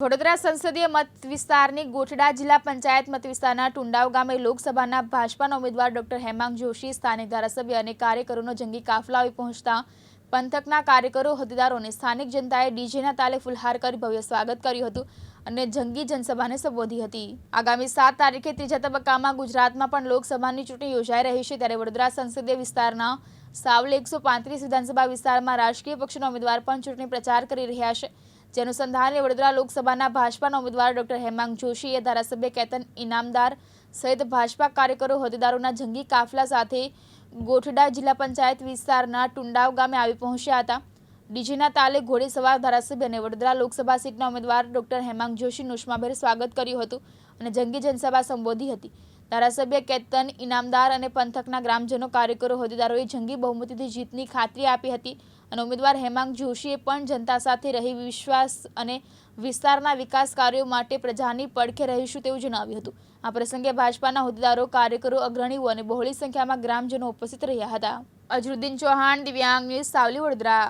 વડોદરા સંસદીય મત વિસ્તારની ગોઠડા જિલ્લા પંચાયત મત વિસ્તારના ટુંડાવ ગામે લોકસભાના ભાજપાના ઉમેદવાર ડોક્ટર હેમાંગ જોશી સ્થાનિક ધારાસભ્ય અને કાર્યકરોનો જંગી કાફલા આવી પહોંચતા પંથકના કાર્યકરો હોદ્દેદારોને સ્થાનિક જનતાએ ડીજેના તાલે ફુલહાર કરી ભવ્ય સ્વાગત કર્યું હતું અને જંગી જનસભાને સંબોધી હતી. આગામી સાત તારીખે ત્રીજા તબક્કામાં ગુજરાતમાં પણ લોકસભાની ચૂંટણી યોજાઈ રહી છે ત્યારે વડોદરા સંસદીય વિસ્તારના સાવલે એકસો વિધાનસભા વિસ્તારમાં રાજકીય પક્ષના ઉમેદવાર પણ ચૂંટણી પ્રચાર કરી રહ્યા છે. જે અનુસંધાને વડોદરા લોકસભાના ભાજપાના ઉમેદવાર ડોક્ટર હેમાંગ જોશીએ ધારાસભ્ય કેતન ઇનામદાર સહિત ભાજપા કાર્યકરો, હોદ્દેદારોના જંગી કાફલા સાથે ગોઠડા જિલ્લા પંચાયત વિસ્તારના ટુંડાવ ગામે આવી પહોંચ્યા હતા. ડીજીના તાલે ઘોડેસવાર ધારાસભ્ય અને વડોદરા લોકસભા સીટના ઉમેદવાર ડોક્ટર હેમાંગ જોશીનું ઉષ્માભેર સ્વાગત કર્યું હતું અને જંગી જનસભા સંબોધી હતી. ધારાસભ્ય કેતન ઇનામદાર અને પંથકના ગ્રામજનો કાર્યકરો હોદ્દેદારોએ જંગી બહુમતીથી જીતની ખાતરી આપી હતી અને ઉમેદવાર હેમાંગ જોશીએ પણ જનતા સાથે રહી વિશ્વાસ અને વિસ્તારના વિકાસ કાર્યો માટે પ્રજાની પડખે રહીશું તેવું જણાવ્યું હતું. આ પ્રસંગે ભાજપાના હોદ્દેદારો, કાર્યકરો, અગ્રણીઓ અને બહોળી સંખ્યામાં ગ્રામજનો ઉપસ્થિત રહ્યા હતા. અજરુદ્દીન ચૌહાણ, દિવ્યાંગ ન્યૂઝ, સાવલી વડોદરા.